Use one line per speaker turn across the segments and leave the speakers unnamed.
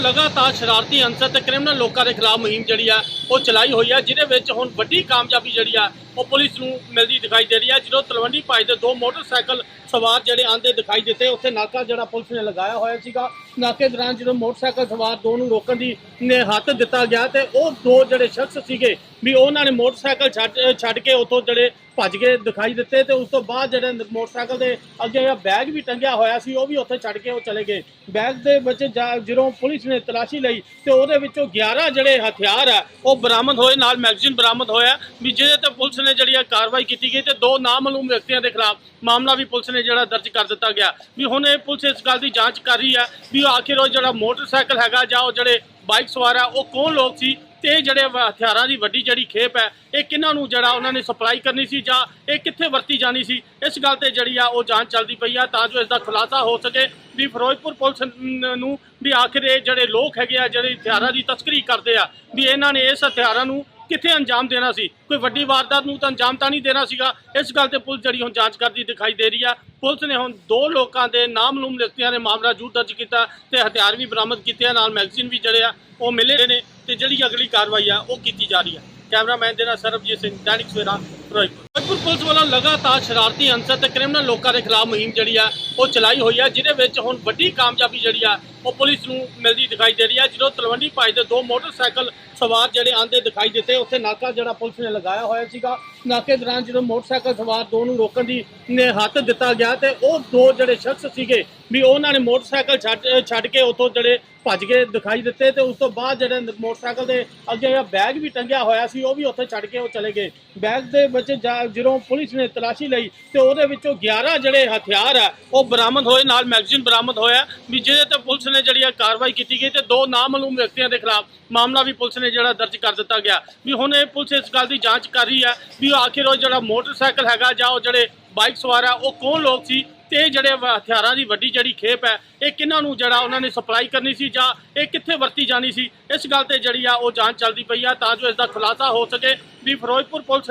ਲਗਾਤਾਰ ਸ਼ਰਾਰਤੀ ਅੰਸਰ ਤੇ ਕ੍ਰਿਮੀਨਲ ਲੋਕਾਂ ਦੇ ਖਿਲਾਫ ਮੁਹਿੰਮ ਜਿਹੜੀ ਆ, ਉਹ ਚਲਾਈ ਹੋਈ ਆ, ਜਿਹਦੇ ਵਿੱਚ ਹੁਣ ਵੱਡੀ ਕਾਮਯਾਬੀ ਜਿਹੜੀ ਆ ਉਹ ਪੁਲਿਸ ਨੂੰ ਮਿਲਦੀ ਦਿਖਾਈ ਦੇ ਰਹੀ ਹੈ, ਜਦੋਂ ਤਲਵੰਡੀ ਭਾਈ ਦੇ ਦੋ ਮੋਟਰਸਾਈਕਲ ਸਵਾਰ ਜਿਹੜੇ ਆਂਦੇ ਦਿਖਾਈ ਦਿੱਤੇ, ਉੱਥੇ ਨਾਕਾ ਜਿਹੜਾ ਪੁਲਿਸ ਨੇ ਲਗਾਇਆ ਹੋਇਆ ਸੀਗਾ। ਨਾਕੇ ਦੌਰਾਨ ਜਦੋਂ ਮੋਟਰਸਾਈਕਲ ਸਵਾਰ ਦੋ ਨੂੰ ਰੋਕਣ ਦੀ ਨੇ ਹੱਥ ਦਿੱਤਾ ਗਿਆ ਤੇ ਉਹ ਦੋ ਜਿਹੜੇ ਸ਼ਖਸ ਸੀਗੇ ਵੀ ਉਹਨਾਂ ਨੇ ਮੋਟਰਸਾਈਕਲ ਛੱਡ ਛੱਡ ਕੇ ਉੱਥੋਂ ਜਿਹੜੇ ਭੱਜ ਕੇ ਦਿਖਾਈ ਦਿੱਤੇ ਤੇ ਉਸ ਤੋਂ ਬਾਅਦ ਜਿਹੜੇ ਮੋਟਰਸਾਈਕਲ ਦੇ ਅੱਗੇ ਜਿਹੜਾ ਬੈਗ ਵੀ ਟੰਗਿਆ ਹੋਇਆ ਸੀ, ਉਹ ਵੀ ਉੱਥੇ ਛੱਡ ਕੇ ਉਹ ਚਲੇ ਗਏ। ਬੈਗ ਦੇ ਵਿੱਚ ਜਾ- ਜਦੋਂ ਪੁਲਿਸ ਨੇ ਤਲਾਸ਼ੀ ਲਈ ਤੇ ਉਹਦੇ ਵਿੱਚੋਂ 11 ਜਿਹੜੇ ਹਥਿਆਰ ਆ, ਉਹ ਬਰਾਮਦ ਹੋਏ, ਨਾਲ ਮੈਗਜ਼ੀਨ ਬਰਾਮਦ ਹੋਇਆ। ਵੀ ਜਿਹਦੇ ਤੇ ਪੁਲਿਸ ਨੇ ਜਿਹੜੀ ਆ ਕਾਰਵਾਈ ਕੀਤੀ ਗਈ ਤੇ ਦੋ ਨਾਮਾਲੂਮ ਵਿਅਕਤੀਆਂ ਦੇ ਖਿਲਾਫ ਮਾਮਲਾ ਵੀ ਪੁਲਿਸ ਨੇ ਜਿਹੜਾ ਦਰਜ ਕਰ ਦਿੱਤਾ ਗਿਆ। ਵੀ ਹੁਣ ਇਹ ਪੁਲਿਸ ਇਸ ਗੱਲ ਦੀ ਜਾਂਚ ਕਰ ਰਹੀ ਆ ਵੀ ਆਖਿਰ ਉਹ ਜਿਹੜਾ ਮੋਟਰਸਾਈਕਲ ਹੈਗਾ ਜਾਂ ਉਹ ਜਿਹੜੇ ਬਾਈਕ ਸਵਾਰ ਆ, ਉਹ ਕੌਣ ਲੋਕ ਸੀ ਤੇ ਇਹ ਜਿਹੜੇ ਹਥਿਆਰਾਂ ਦੀ ਵੱਡੀ ਜਿਹੜੀ ਖੇਪ ਹੈ, ਇਹ ਕਿਹਨਾਂ ਨੂੰ ਜਿਹੜਾ ਉਹਨਾਂ ਨੇ ਸਪਲਾਈ ਕਰਨੀ ਸੀ ਜਾਂ ਇਹ ਕਿੱਥੇ ਵਰਤੀ ਜਾਣੀ ਸੀ, ਇਸ ਗੱਲ ਤੇ ਜਿਹੜੀ ਆ ਉਹ ਜਾਂਚ ਚੱਲਦੀ ਪਈ ਆ ਤਾਂ ਜੋ ਇਸ ਦਾ ਖੁਲਾਸਾ ਹੋ ਸਕੇ ਵੀ ਫਿਰੋਜ਼ਪੁਰ ਪੁਲਿਸ ਨੂੰ ਵੀ ਆਖਿਰ ਇਹ ਜਿਹੜੇ ਲੋਕ ਹੈਗੇ ਆ, ਜਿਹੜੇ ਹਥਿਆਰਾਂ ਦੀ ਤਸਕਰੀ ਕਰਦੇ ਆ, ਵੀ ਇਹਨਾਂ ਨੇ ਇਸ ਹਥਿਆਰਾਂ ਨੂੰ ਕਿੱਥੇ ਅੰਜਾਮ ਦੇਣਾ ਸੀ? ਕੋਈ ਵੱਡੀ ਵਾਰਦਾਤ ਨੂੰ ਤਾਂ ਅੰਜਾਮ ਤਾਂ ਨਹੀਂ ਦੇਣਾ ਸੀਗਾ। ਇਸ ਗੱਲ ਤੇ ਪੁਲਿਸ ਜਿਹੜੀ ਹੁਣ ਜਾਂਚ ਕਰਦੀ ਦਿਖਾਈ ਦੇ ਰਹੀ ਆ। ਪੁਲਿਸ ਨੇ ਹੁਣ ਦੋ ਲੋਕਾਂ ਦੇ ਨਾਮਲੂਮ ਵਿਅਕਤੀਆਂ ਨੇ ਮਾਮਲਾ ਜੂ ਦਰਜ ਕੀਤਾ ਤੇ ਹਥਿਆਰ ਵੀ ਬਰਾਮਦ ਕੀਤੇ ਆ, ਨਾਲ ਮੈਗਜ਼ੀਨ ਵੀ ਜਿਹੜੇ ਆ, ਉਹ ਮਿਲੇ ਨੇ ਤੇ ਜਿਹੜੀ ਅਗਲੀ ਕਾਰਵਾਈ ਆ, ਉਹ ਕੀਤੀ ਜਾ ਰਹੀ ਆ। ਕੈਮਰਾਮੈਨ ਦੇ ਨਾਲ ਸਰਬਜੀਤ ਸਿੰਘ, ਦੈਨਿਕ ਸਵੇਰਾ, ਫਿਰੋਜ਼ਪੁਰ। ਫਿਰੋਜ਼ਪੁਰ ਪੁਲਿਸ ਵੱਲੋਂ ਲਗਾਤਾਰ ਸ਼ਰਾਰਤੀ ਅੰਸਰ ਤੇ ਕ੍ਰਿਮੀਨਲ ਲੋਕਾਂ ਦੇ ਖਿਲਾਫ ਮੁਹਿੰਮ ਜਿਹੜੀ ਆ ਉਹ ਚਲਾਈ ਹੋਈ ਹੈ ਜਿਹਦੇ ਵਿੱਚ ਹੁਣ ਵੱਡੀ ਕਾਮਯਾਬੀ ਜਿਹੜੀ ਆ, ਉਹ ਪੁਲਿਸ ਨੂੰ ਮਿਲਦੀ ਦਿਖਾਈ ਦੇ ਰਹੀ ਹੈ ਜਦੋਂ ਤਲਵੰਡੀ ਭਾਈ ਦੇ ਦੋ ਮੋਟਰਸਾਈਕਲ ਸਵਾਰ ਜਿਹੜੇ ਆਂਦੇ ਦਿਖਾਈ ਦਿੱਤੇ, ਉੱਥੇ ਨਾਕਾ ਜਿਹੜਾ ਪੁਲਿਸ ਨੇ ਲਗਾਇਆ ਹੋਇਆ ਸੀਗਾ। ਨਾਕੇ ਦੌਰਾਨ ਜਦੋਂ ਮੋਟਰਸਾਈਕਲ ਸਵਾਰ ਦੋ ਨੂੰ ਰੋਕਣ ਦੀ ਨੇ ਹੱਥ ਦਿੱਤਾ ਗਿਆ ਤੇ ਉਹ ਦੋ ਜਿਹੜੇ ਸ਼ਖਸ ਸੀਗੇ ਵੀ ਉਹਨਾਂ ਨੇ ਮੋਟਰਸਾਈਕਲ ਛੱਡ ਛੱਡ ਕੇ ਉੱਥੋਂ ਜਿਹੜੇ ਭੱਜ ਕੇ ਦਿਖਾਈ ਦਿੱਤੇ ਤੇ ਉਸ ਤੋਂ ਬਾਅਦ ਜਿਹੜੇ ਮੋਟਰਸਾਈਕਲ ਦੇ ਅੱਗੇ ਜਿਹੜਾ ਬੈਗ ਵੀ ਟੰਗਿਆ ਹੋਇਆ ਸੀ, ਉਹ ਵੀ ਉੱਥੇ ਛੱਡ ਕੇ ਉਹ ਚਲੇ ਗਏ। ਬੈਗ ਦੇ ਵਿੱਚ ਜਾ- ਜਦੋਂ ਪੁਲਿਸ ਨੇ ਤਲਾਸ਼ੀ ਲਈ ਤੇ ਉਹਦੇ ਵਿੱਚੋਂ 11 ਜਿਹੜੇ ਹਥਿਆਰ ਆ, ਉਹ ਬਰਾਮਦ ਹੋਏ, ਨਾਲ ਮੈਗਜ਼ੀਨ ਬਰਾਮਦ ਹੋਇਆ ਵੀ ਜਿਹਦੇ ਤੇ ਪੁਲਿਸ ਨੇ ਜਿਹੜੀ ਆ ਕਾਰਵਾਈ ਕੀਤੀ ਗਈ ਤੇ ਦੋ ਨਾਮਾਲੂਮ ਵਿਅਕਤੀਆਂ ਦੇ ਖਿਲਾਫ ਮਾਮਲਾ ਵੀ ਪੁਲਿਸ ਨੇ ਜਿਹੜਾ ਦਰਜ ਕਰ ਦਿੱਤਾ ਗਿਆ। ਵੀ ਹੁਣ ਇਹ ਪੁਲਿਸ ਇਸ ਗੱਲ ਦੀ ਜਾਂਚ ਕਰ ਰਹੀ ਹੈ ਵੀ ਆਖਿਰ ਉਹ ਜਿਹੜਾ ਮੋਟਰਸਾਈਕਲ ਹੈਗਾ ਜਾਂ ਉਹ ਜਿਹੜੇ ਬਾਈਕ ਸਵਾਰ ਆ, ਉਹ ਕੌਣ ਲੋਕ ਸੀ? ਤੇ ਇਹ ਜਿਹੜੇ ਵਾ- ਹਥਿਆਰਾਂ ਦੀ ਵੱਡੀ ਜਿਹੜੀ ਖੇਪ ਹੈ, ਇਹ ਕਿਹਨਾਂ ਨੂੰ ਜਿਹੜਾ ਉਹਨਾਂ ਨੇ ਸਪਲਾਈ ਕਰਨੀ ਸੀ ਜਾਂ ਇਹ ਕਿੱਥੇ ਵਰਤੀ ਜਾਣੀ ਸੀ, ਇਸ ਗੱਲ ਤੇ ਜਿਹੜੀ ਆ ਉਹ ਜਾਂਚ ਚੱਲਦੀ ਪਈ ਆ ਤਾਂ ਜੋ ਇਸ ਦਾ ਖੁਲਾਸਾ ਹੋ ਸਕੇ ਵੀ ਫਿਰੋਜ਼ਪੁਰ ਪੁਲਿਸ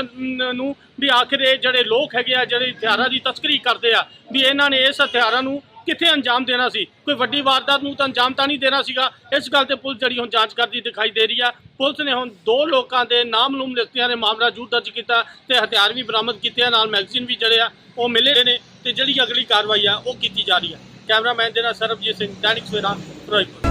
ਨੂੰ ਵੀ ਆਖਿਰ ਇਹ ਜਿਹੜੇ ਲੋਕ ਹੈਗੇ ਆ, ਜਿਹੜੇ ਹਥਿਆਰਾਂ ਦੀ ਤਸਕਰੀ ਕਰਦੇ ਆ, ਵੀ ਇਹਨਾਂ ਨੇ ਇਸ ਹਥਿਆਰਾਂ ਨੂੰ ਕਿੱਥੇ ਅੰਜਾਮ ਦੇਣਾ ਸੀ? ਕੋਈ ਵੱਡੀ ਵਾਰਦਾਤ ਨੂੰ ਤਾਂ ਅੰਜਾਮ ਤਾਂ ਨਹੀਂ ਦੇਣਾ ਸੀਗਾ। ਇਸ ਗੱਲ ਤੇ ਪੁਲਿਸ ਜਿਹੜੀ ਹੁਣ ਜਾਂਚ ਕਰਦੀ ਦਿਖਾਈ ਦੇ ਰਹੀ ਆ। ਪੁਲਿਸ ਨੇ ਹੁਣ ਦੋ ਲੋਕਾਂ ਦੇ ਨਾਮ ਲੂਮ ਵਿਅਕਤੀਆਂ ਨੇ ਮਾਮਲਾ ਜੂ ਦਰਜ ਕੀਤਾ ਤੇ ਹਥਿਆਰ ਵੀ ਬਰਾਮਦ ਕੀਤੇ ਨਾਲ ਮੈਗਜ਼ੀਨ ਵੀ ਜਿਹੜੇ ਆ, ਉਹ ਮਿਲੇ ਨੇ। ਤੇ ਜਿਹੜੀ ਅਗਲੀ ਕਾਰਵਾਈ ਆ, ਉਹ ਕੀਤੀ ਜਾ ਰਹੀ ਹੈ ਕੈਮਰਾਮੈਨ ਦੇ ਨਾਲ ਸਰਬਜੀਤ ਸਿੰਘ, ਦੈਨਿਕ ਸਵੇਰਾ, ਫਿਰੋਜ਼ਪੁਰ।